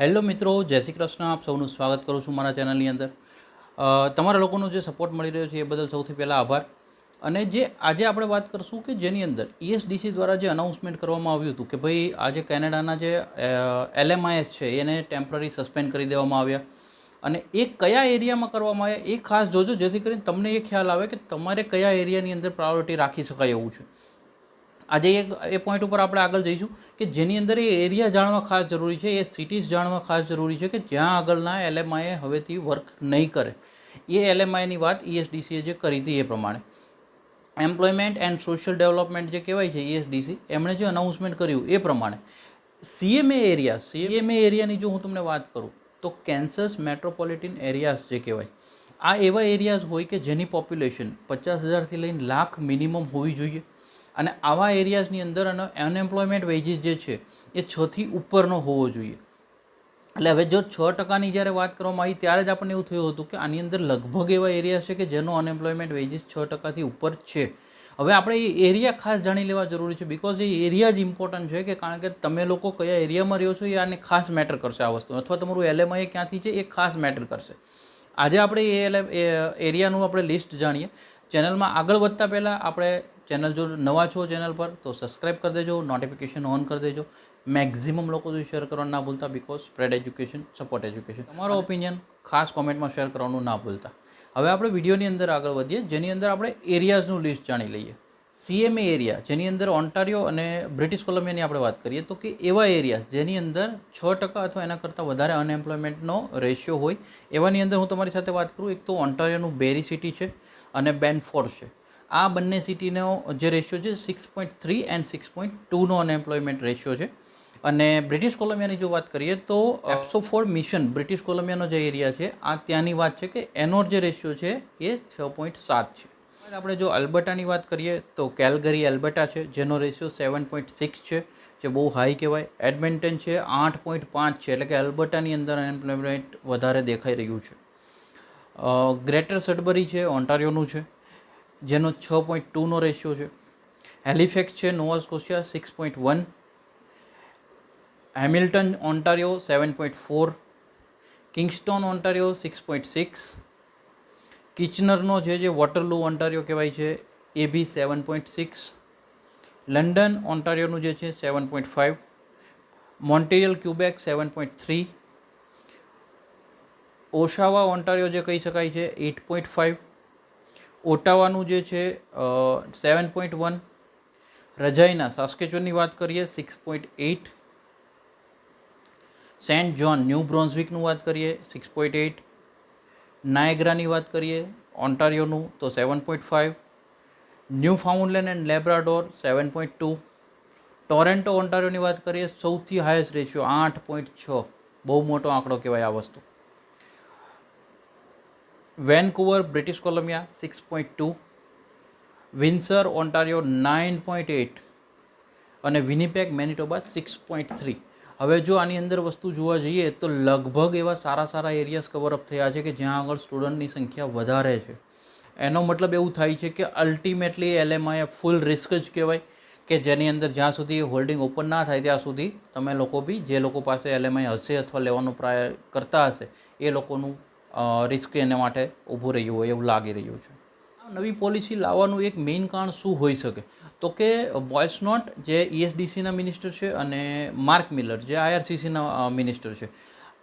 Hello મિત્રો, જય શ્રી કૃષ્ણ. આપ સૌનું સ્વાગત કરું છું મારા ચેનલની અંદર. તમારા લોકોનો જે સપોર્ટ મળી રહ્યો છે એ બદલ સૌથી પહેલાં આભાર. અને જે આજે આપણે વાત કરશું કે જેની અંદર E ઈએસડીસી દ્વારા જે અનાઉન્સમેન્ટ કરવામાં આવ્યું હતું કે ભાઈ આજે કેનેડાના જે એલએમઆઈએસ છે એને ટેમ્પરરી સસ્પેન્ડ કરી દેવામાં આવ્યા. અને એ કયા એરિયામાં કરવામાં આવ્યા એ ખાસ જોજો, જેથી કરીને તમને એ ખ્યાલ આવે કે તમારે કયા એરિયાની અંદર પ્રાયોરિટી રાખી શકાય એવું છે. આજે એક એ પોઈન્ટ ઉપર આપણે આગળ જઈશું કે જેની અંદર એ એરિયા જાણવા ખાસ જરૂરી છે, એ સિટીઝ જાણવા ખાસ જરૂરી છે કે જ્યાં આગળના એલએમઆઈએ હવેથી વર્ક નહીં કરે. એ એલએમઆઈની વાત E ઈએસડીસીએ જે કરી હતી એ પ્રમાણે. એમ્પ્લોયમેન્ટ એન્ડ સોશિયલ ડેવલપમેન્ટ જે કહેવાય છે E ઈએસડીસી એમણે જે અનાઉન્સમેન્ટ કર્યું એ પ્રમાણે. સીએમએ એરિયા સીએમએ એરિયાની જો હું તમને વાત કરું, તો કેન્સસ મેટ્રોપોલિટન એરિયાઝ જે કહેવાય, આ એવા એરિયાઝ હોય કે જેની પોપ્યુલેશન પચાસ હજારથી લઈને લાખ મિનિમમ હોવી જોઈએ. અને આવા એરિયાઝની અંદર અનએમ્પ્લોયમેન્ટ વેજીસ જે છે, એ છથી ઉપરનો હોવો જોઈએ. એટલે હવે જો છ ટકાની જ્યારે વાત કરવામાં આવી, ત્યારે જ આપણને એવું થયું હતું કે આની અંદર લગભગ એવા એરિયા છે કે જેનો અનએમ્પ્લોયમેન્ટ વેજીસ છ ટકાથી ઉપર છે. હવે આપણે એ એરિયા ખાસ જાણી લેવા જરૂરી છે બિકોઝ એ એરિયા જ ઇમ્પોર્ટન્ટ છે કે કારણ કે તમે લોકો કયા એરિયામાં રહ્યો છો, એ આને ખાસ મેટર કરશે આ વસ્તુ. અથવા તમારું એલએમઆઈ ક્યાંથી છે, એ ખાસ મેટર કરશે. આજે આપણે એ એરિયાનું આપણે લિસ્ટ જાણીએ. ચેનલમાં આગળ વધતા પહેલાં આપણે ચેનલ જો નવા છો ચેનલ પર તો સબસ્ક્રાઈબ કરી દેજો નોટિફિકેશન ઓન કરી દેજો. મેક્ઝિમમ લોકો સુધી શેર કરવાનું ના ભૂલતા because spread education support education તમારો ઓપિનિયન ખાસ કોમેન્ટમાં શેર કરવાનું ના ભૂલતા. હવે આપણે વિડીયોની અંદર આગળ વધીએ. જેની અંદર આપણે એરિયાઝનું લિસ્ટ જાણી લઈએ. સીએમએ એરિયા જેની અંદર ઓન્ટારિયો અને બ્રિટિશ કોલંબિયાની આપણે વાત કરીએ તો કે એવા એરિયાઝ જેની અંદર છ ટકા અથવા એના કરતાં વધારે અનએમ્પ્લોયમેન્ટનો રેશિયો હોય. એવાની અંદર હું તમારી સાથે વાત કરું. એક તો ઓન્ટારિયોનું બેરી સિટી છે અને બેનફોર્ડ છે. આ બંને સિટીનો જે રેશિયો છે six point three and six point ટુનો unemployment ratio છે. અને બ્રિટિશ કોલંબિયાની જો વાત કરીએ તો એપ્સોફોર્ડ મિશન બ્રિટિશ કોલંબિયાનો જે એરિયા છે, આ ત્યાંની વાત છે કે એનો જે રેશિયો છે એ છ પોઈન્ટ સાત છે. આપણે જો અલ્બર્ટાની વાત કરીએ તો કેલગરી એલ્બર્ટા છે, જેનો રેશિયો સેવન પોઈન્ટ સિક્સ છે, જે બહુ હાઈ કહેવાય. એડમિન્ટન છે આઠ પોઈન્ટ પાંચ છે, એટલે કે અલ્બર્ટાની અંદર અનએમ્પ્લોયમેન્ટ વધારે દેખાઈ રહ્યું છે. ગ્રેટર સડબરી છે ઓન્ટારિયોનું છે. જેનો છ પોઈન્ટ ટુનો રેશિયો છે. હેલિફેક્સ છે Nova Scotia six point one Hamilton Ontario seven point four Kingston Ontario six point six કિચનરનો જે જે વોટરલુ ઓન્ટારિયો કહેવાય છે, એ બી સેવન પોઈન્ટ સિક્સ લંડન ઓન્ટારિયોનું જે છે seven point five Montreal Quebec seven point three Oshawa Ontario જે કહી શકાય છે એટ પોઈન્ટ ફાઇવ ઓટાવાનું જે છે સેવન પોઈન્ટ વન રજાઈના, સાસ્કેચોનની વાત કરીએ six point eight Saint John, new બ્રોન્ઝવિકનું વાત કરીએ સિક્સ પોઈન્ટ એઇટ નાયગ્રાની વાત કરીએ, ઓન્ટારિયોનું, તો seven point five Newfoundland and Labrador seven point two Toronto, ઓન્ટારિયોની વાત કરીએ, સૌથી હાઈએસ્ટ રેશિયો આઠ પોઈન્ટ છ. બહુ મોટો આંકડો કહેવાય આ વસ્તુ. Vancouver British Columbia six point two Windsor Ontario nine point eight અને Winnipeg Manitoba six point three હવે જો આની અંદર વસ્તુ જોવા જઈએ, તો લગભગ એવા સારા સારા એરિયાઝ કવરઅપ થયા છે કે જ્યાં આગળ સ્ટુડન્ટની સંખ્યા વધારે છે. એનો મતલબ એવું થાય છે કે અલ્ટિમેટલી એલએમઆઈ ફૂલ રિસ્ક જ કહેવાય કે જેની અંદર જ્યાં સુધી હોલ્ડિંગ ઓપન ના થાય, ત્યાં સુધી તમે લોકો બી જે લોકો પાસે એલએમઆઈ હશે અથવા લેવાનો પ્રાય કરતા હશે, એ લોકોનું રિસ્ક એને માટે ઊભું રહ્યું હોય એવું લાગી રહ્યું છે. નવી પોલિસી લાવવાનું એક મેઇન કારણ શું હોઈ શકે? તો કે બોયસ નોટ જે E ઈએસડીસીના મિનિસ્ટર છે અને માર્ક મિલર જે આઈઆરસીસીના મિનિસ્ટર છે.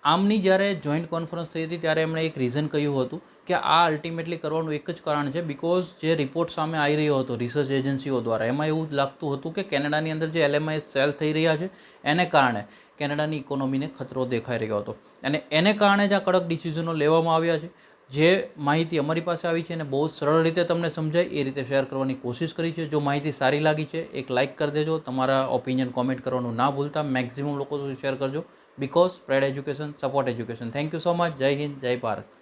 આમની જ્યારે જોઈન્ટ કોન્ફરન્સ થઈ હતી, ત્યારે એમણે એક રીઝન કહ્યું હતું કે આ અલ્ટિમેટલી કરવાનું એક જ કારણ છે બિકોઝ જે રિપોર્ટ સામે આવી રહ્યો હતો રિસર્ચ એજન્સીઓ દ્વારા, એમાં એવું લાગતું હતું કે કેનેડાની અંદર જે એલએમઆઈ સેલ થઈ રહ્યા છે, એને કારણે કેનેડાની ઇકોનોમીને ખતરો દેખાઈ રહ્યો હતો. અને એને કારણે જ આ કડક ડિસિઝનો લેવામાં આવ્યા છે. જે માહિતી અમારી પાસે આવી છે અને બહુ સરળ રીતે તમને સમજાય, એ રીતે શેર કરવાની કોશિશ કરી છે. જો માહિતી સારી લાગી છે, એક લાઇક કરી દેજો. તમારા ઓપિનિયન કોમેન્ટ કરવાનું ના ભૂલતા. મેક્ઝિમમ લોકો સુધી શેર કરજો. Because spread education support education thank you so much જય હિન્દ જય ભારત